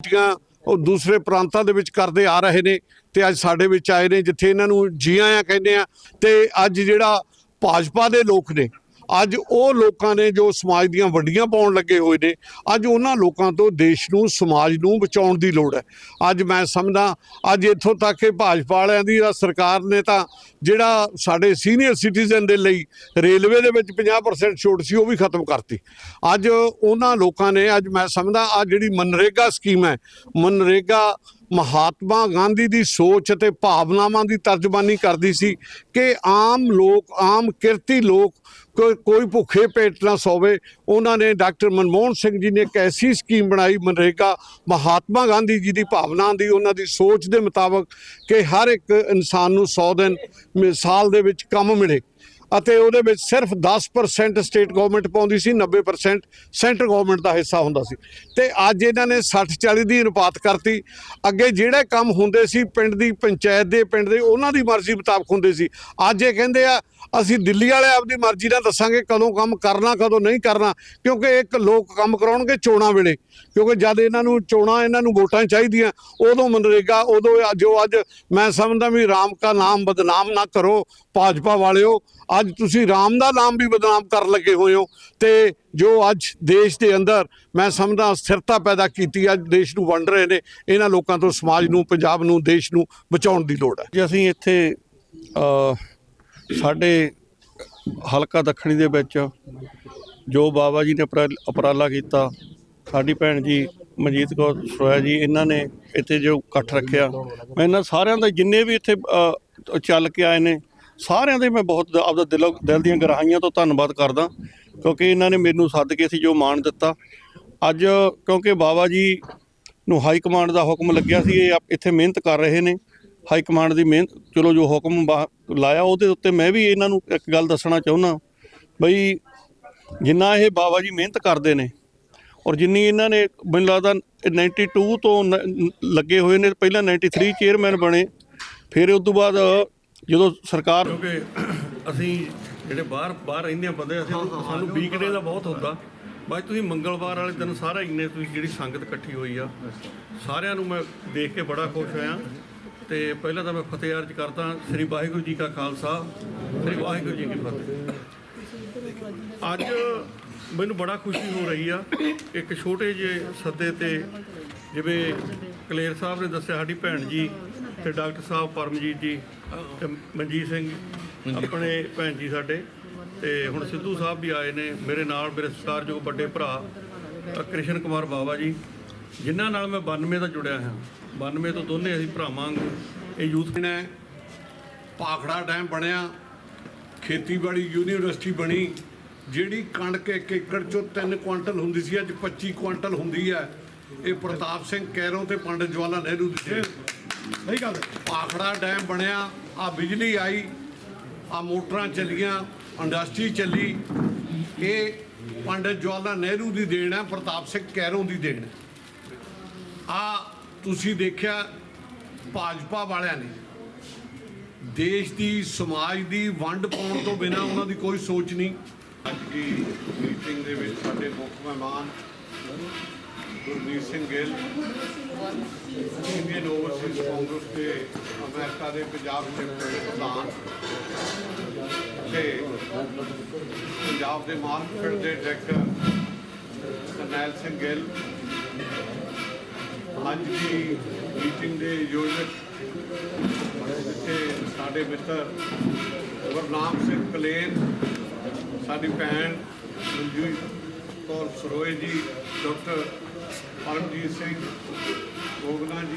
ਡਿਊਟੀਆਂ ਉਹ ਦੂਸਰੇ ਪ੍ਰਾਂਤਾਂ ਦੇ ਵਿੱਚ ਕਰਦੇ ਆ ਰਹੇ ਨੇ ਤੇ ਅੱਜ ਸਾਡੇ ਵਿੱਚ ਆਏ ਨੇ ਜਿੱਥੇ ਇਹਨਾਂ ਨੂੰ ਜੀ ਆਇਆਂ ਕਹਿੰਦੇ ਆ ਤੇ ਅੱਜ ਜਿਹੜਾ ਭਾਜਪਾ ਦੇ ਲੋਕ ਨੇ ਅੱਜ ਉਹ ਲੋਕਾਂ ਨੇ ਜੋ ਸਮਾਜ ਦੀਆਂ ਵੱਡੀਆਂ ਪਾਉਣ ਲੱਗੇ ਹੋਏ ਨੇ, ਅੱਜ ਉਹਨਾਂ ਲੋਕਾਂ ਤੋਂ ਦੇਸ਼ ਨੂੰ, ਸਮਾਜ ਨੂੰ ਬਚਾਉਣ ਦੀ ਲੋੜ ਹੈ। ਅੱਜ ਮੈਂ ਸਮਝਦਾ, ਅੱਜ ਇੱਥੋਂ ਤੱਕ ਕਿ ਭਾਜਪਾ ਵਾਲਿਆਂ ਦੀ ਸਰਕਾਰ ਨੇ ਤਾਂ ਜਿਹੜਾ ਸਾਡੇ ਸੀਨੀਅਰ ਸਿਟੀਜ਼ਨ ਦੇ ਲਈ ਰੇਲਵੇ ਦੇ ਵਿੱਚ 50% ਛੋਟ ਸੀ, ਉਹ ਵੀ ਖਤਮ ਕਰਤੀ। ਅੱਜ ਉਹਨਾਂ ਲੋਕਾਂ ਨੇ, ਅੱਜ ਮੈਂ ਸਮਝਦਾ ਆ ਜਿਹੜੀ ਮਨਰੇਗਾ ਸਕੀਮ ਹੈ, ਮਨਰੇਗਾ ਮਹਾਤਮਾ ਗਾਂਧੀ ਦੀ ਸੋਚ ਅਤੇ ਭਾਵਨਾਵਾਂ ਦੀ ਤਰਜਮਾਨੀ ਕਰਦੀ ਸੀ ਕਿ ਆਮ ਲੋਕ, ਆਮ ਕਿਰਤੀ ਲੋਕ ਕੋਈ ਕੋਈ ਭੁੱਖੇ ਪੇਟ ਨਾ ਸੋਵੇ। ਉਹਨਾਂ ਨੇ ਡਾਕਟਰ ਮਨਮੋਹਨ ਸਿੰਘ ਜੀ ਨੇ ਇੱਕ ਐਸੀ ਸਕੀਮ ਬਣਾਈ, ਮਨਰੇਗਾ, ਮਹਾਤਮਾ ਗਾਂਧੀ ਜੀ ਦੀ ਭਾਵਨਾ ਦੀ, ਉਹਨਾਂ ਦੀ ਸੋਚ ਦੇ ਮੁਤਾਬਕ ਕਿ ਹਰ ਇੱਕ ਇਨਸਾਨ ਨੂੰ 100 ਦਿਨ, ਸਾਲ ਦੇ ਵਿੱਚ ਕੰਮ ਮਿਲੇ। ਅਤੇ ਉਹਦੇ ਵਿੱਚ ਸਿਰਫ 10% ਸਟੇਟ ਗਵਰਨਮੈਂਟ ਪਾਉਂਦੀ ਸੀ 90% ਸੈਂਟਰ ਗਵਰਨਮੈਂਟ ਦਾ ਹਿੱਸਾ ਹੁੰਦਾ ਸੀ। ਤੇ ਅੱਜ ਇਹਨਾਂ ਨੇ 60 40 ਦੀ ਅਨੁਪਾਤ ਕਰਤੀ। ਅੱਗੇ ਜਿਹੜੇ ਕੰਮ ਹੁੰਦੇ ਸੀ ਪਿੰਡ ਦੀ ਪੰਚਾਇਤ ਦੇ, ਪਿੰਡ ਦੇ ਉਹਨਾਂ ਦੀ ਮਰਜ਼ੀ ਮੁਤਾਬਕ ਹੁੰਦੇ ਸੀ। ਅੱਜ ਇਹ ਕਹਿੰਦੇ ਆ, ਅਸੀਂ ਦਿੱਲੀ ਵਾਲੇ ਆਪਦੀ ਮਰਜ਼ੀ ਨਾਲ ਦੱਸਾਂਗੇ ਕਦੋਂ ਕੰਮ ਕਰਨਾ, ਕਦੋਂ ਨਹੀਂ ਕਰਨਾ, ਕਿਉਂਕਿ ਇੱਕ ਲੋਕ ਕੰਮ ਕਰਾਉਣਗੇ ਚੋਣਾਂ ਵੇਲੇ। ਕਿਉਂਕਿ ਜਦ ਇਹਨਾਂ ਨੂੰ ਚੋਣਾਂ, ਇਹਨਾਂ ਨੂੰ ਵੋਟਾਂ ਚਾਹੀਦੀਆਂ, ਉਦੋਂ ਮਨਰੇਗਾ, ਉਦੋਂ ਇਹ ਜੋ ਅੱਜ, ਮੈਂ ਸਮਝਦਾ ਵੀ ਰਾਮ ਕਾ ਨਾਮ ਬਦਨਾਮ ਨਾ ਕਰੋ, ਭਾਜਪਾ ਵਾਲਿਓ ਅੱਜ ਤੁਸੀਂ ਰਾਮ ਦਾ ਨਾਮ ਵੀ ਬਦਨਾਮ ਕਰਨ ਲੱਗੇ ਹੋਏ ਹੋ ਤੇ ਜੋ ਅੱਜ ਦੇਸ਼ ਦੇ ਅੰਦਰ ਮੈਂ ਸਮਝਦਾ ਸਥਿਰਤਾ ਪੈਦਾ ਕੀਤੀ ਅੱਜ ਦੇਸ਼ ਨੂੰ ਵੰਡ ਰਹੇ ਨੇ, ਇਹਨਾਂ ਲੋਕਾਂ ਤੋਂ ਸਮਾਜ ਨੂੰ, ਪੰਜਾਬ ਨੂੰ, ਦੇਸ਼ ਨੂੰ ਬਚਾਉਣ ਦੀ ਲੋੜ ਹੈ। ਜੇ ਅਸੀਂ ਇੱਥੇ ਸਾਡੇ ਹਲਕਾ ਦੱਖਣੀ ਦੇ ਵਿੱਚ ਜੋ ਬਾਬਾ ਜੀ ਨੇ ਉਪਰਾ- ਉਪਰਾਲਾ ਕੀਤਾ, ਸਾਡੀ ਭੈਣ ਜੀ ਮਨਜੀਤ ਕੌਰ ਸੋਇਆ ਜੀ, ਇਹਨਾਂ ਨੇ ਇੱਥੇ ਜੋ ਇਕੱਠ ਰੱਖਿਆ। ਮੈਂ ਇਹਨਾਂ ਸਾਰਿਆਂ ਦਾ ਜਿੰਨੇ ਵੀ ਇੱਥੇ ਚੱਲ ਕੇ ਆਏ ਨੇ ਸਾਰਿਆਂ ਦੇ ਮੈਂ ਬਹੁਤ ਆਪਦਾ ਦਿਲੋਂ ਦਿਲ ਦੀਆਂ ਗਰਾਹੀਆਂ ਤੋਂ ਧੰਨਵਾਦ ਕਰਦਾ, ਕਿਉਂਕਿ ਇਹਨਾਂ ਨੇ ਮੈਨੂੰ ਸੱਦ ਕੇ ਸੀ ਜੋ ਮਾਣ ਦਿੱਤਾ। ਅੱਜ ਕਿਉਂਕਿ ਬਾਬਾ ਜੀ ਨੂੰ ਹਾਈ ਕਮਾਂਡ ਦਾ ਹੁਕਮ ਲੱਗਿਆ ਸੀ, ਇਹ ਇੱਥੇ ਮਿਹਨਤ ਕਰ ਰਹੇ ਨੇ। ਹਾਈ ਕਮਾਂਡ ਦੀ ਮਿਹਨਤ, ਚਲੋ ਜੋ ਹੁਕਮ ਬਾ- ਲਾਇਆ ਉਹਦੇ ਉੱਤੇ ਮੈਂ ਵੀ ਇਹਨਾਂ ਨੂੰ ਇੱਕ ਗੱਲ ਦੱਸਣਾ ਚਾਹੁੰਦਾ। ਬਈ ਜਿੰਨਾ ਇਹ ਬਾਬਾ ਜੀ ਮਿਹਨਤ ਕਰਦੇ ਨੇ, ਔਰ ਜਿੰਨੀ ਇਹਨਾਂ ਨੇ ਮੈਨੂੰ ਲੱਗਦਾ 92 ਤੋਂ ਨ- ਲੱਗੇ ਹੋਏ ਨੇ, ਪਹਿਲਾਂ 93 ਚੇਅਰਮੈਨ ਬਣੇ, ਫਿਰ ਉਸ ਤੋਂ ਬਾਅਦ ਜਦੋਂ ਸਰਕਾਰ ਕਿਉਂਕਿ ਅਸੀਂ ਜਿਹੜੇ ਬਾਹਰ ਬਾਹਰ ਰਹਿੰਦੇ ਆ ਬੰਦੇ, ਅਸੀਂ ਸਾਨੂੰ ਵੀਕਡੇ ਦਾ ਬਹੁਤ ਹੁੰਦਾ। ਬਾਈ, ਤੁਸੀਂ ਮੰਗਲਵਾਰ ਵਾਲੇ ਦਿਨ ਸਾਰਾ ਇੰਨੇ ਤੁਸੀਂ ਜਿਹੜੀ ਸੰਗਤ ਇਕੱਠੀ ਹੋਈ ਆ, ਸਾਰਿਆਂ ਨੂੰ ਮੈਂ ਦੇਖ ਕੇ ਬੜਾ ਖੁਸ਼ ਹੋਇਆ। ਤੇ ਪਹਿਲਾਂ ਤਾਂ ਮੈਂ ਫਤਿਹ ਅਰਜ ਕਰਦਾ, ਸ੍ਰੀ ਵਾਹਿਗੁਰੂ ਜੀ ਕਾ ਖਾਲਸਾ, ਸ੍ਰੀ ਵਾਹਿਗੁਰੂ ਜੀ ਕੀ ਫਤਿਹ। ਅੱਜ ਮੈਨੂੰ ਬੜਾ ਖੁਸ਼ੀ ਹੋ ਰਹੀ ਆ, ਇੱਕ ਛੋਟੇ ਜਿਹੇ ਸੱਦੇ ਤੇ ਜਿਵੇਂ ਕਲੇਰ ਸਾਹਿਬ ਨੇ ਦੱਸਿਆ, ਸਾਡੀ ਭੈਣ ਜੀ ਤੇ ਡਾਕਟਰ ਸਾਹਿਬ ਪਰਮਜੀਤ ਜੀ ਤੇ ਮਨਜੀਤ ਸਿੰਘ ਆਪਣੇ ਭੈਣ ਜੀ ਸਾਡੇ ਤੇ ਹੁਣ ਸਿੱਧੂ ਸਾਹਿਬ ਵੀ ਆਏ ਨੇ ਮੇਰੇ ਨਾਲ ਮੇਰੇ ਸਤਿਕਾਰਯੋਗ ਵੱਡੇ ਭਰਾ ਕ੍ਰਿਸ਼ਨ ਕੁਮਾਰ ਬਾਵਾ ਜੀ ਜਿਨ੍ਹਾਂ ਨਾਲ ਮੈਂ 92 ਦਾ ਜੁੜਿਆ ਹਾਂ। 92 ਤੋਂ ਦੋਨੇ ਅਸੀਂ ਭਰਾਵਾਂ ਇਹ ਯੂਥ ਨੇ ਪਾਖੜਾ ਡੈਮ ਬਣਿਆ ਖੇਤੀਬਾੜੀ ਯੂਨੀਵਰਸਿਟੀ ਬਣੀ ਜਿਹੜੀ ਕਣਕ ਇੱਕ ਏਕੜ ਚੋਂ 3 ਕੁਆਂਟਲ ਹੁੰਦੀ ਸੀ ਅੱਜ 25 ਕੁਆਂਟਲ ਹੁੰਦੀ ਹੈ। ਇਹ ਪ੍ਰਤਾਪ ਸਿੰਘ ਕੈਰੋਂ ਤੇ ਪੰਡਿਤ ਜਵਾਹਰ ਨਹਿਰੂ ਦੀ ਦੇਣ ਸਹੀ ਗੱਲ ਪਾਖੜਾ ਡੈਮ ਬਣਿਆ, ਆ ਬਿਜਲੀ ਆਈ, ਆ ਮੋਟਰਾਂ ਚੱਲੀਆਂ, ਇੰਡਸਟਰੀ ਚੱਲੀ। ਇਹ ਪੰਡਿਤ ਜਵਾਹਰ ਨਹਿਰੂ ਦੀ ਦੇਣ ਹੈ, ਪ੍ਰਤਾਪ ਸਿੰਘ ਕੈਰੋਂ ਦੀ ਦੇਣ ਹੈ। ਆ ਤੁਸੀਂ ਦੇਖਿਆ ਭਾਜਪਾ ਵਾਲਿਆਂ ਨੇ, ਦੇਸ਼ ਦੀ, ਸਮਾਜ ਦੀ ਵੰਡ ਪਾਉਣ ਤੋਂ ਬਿਨਾ ਉਹਨਾਂ ਦੀ ਕੋਈ ਸੋਚ ਨਹੀਂ। ਅੱਜ ਦੀ ਮੀਟਿੰਗ ਦੇ ਵਿੱਚ ਸਾਡੇ ਮੁੱਖ ਮਹਿਮਾਨ ਗੁਰਮੀਤ ਸਿੰਘ ਗਿੱਲ ਇੰਡੀਅਨ ਓਵਰਸੀਜ਼ ਕਾਂਗਰਸ ਦੇ ਅਮਰੀਕਾ ਦੇ ਪੰਜਾਬ ਦੇ ਪ੍ਰਧਾਨ ਤੇ ਪੰਜਾਬ ਦੇ ਮਾਰਕੀਟ ਦੇ ਡਾਇਰੈਕਟਰ ਕਰਨੈਲ ਸਿੰਘ ਗਿੱਲ ਅੱਜ ਦੀ ਮੀਟਿੰਗ ਦੇ ਆਯੋਜਕ ਜਿੱਥੇ ਸਾਡੇ ਮਿੱਤਰ ਗੁਰਨਾਮ ਸਿੰਘ ਕਲੇਰ ਸਾਡੀ ਭੈਣ ਮਨਜੀਤ ਕੌਰ ਸਰੋਏ ਜੀ, ਡਾਕਟਰ ਪਰਮਜੀਤ ਸਿੰਘ ਗੋਗਨਾ ਜੀ।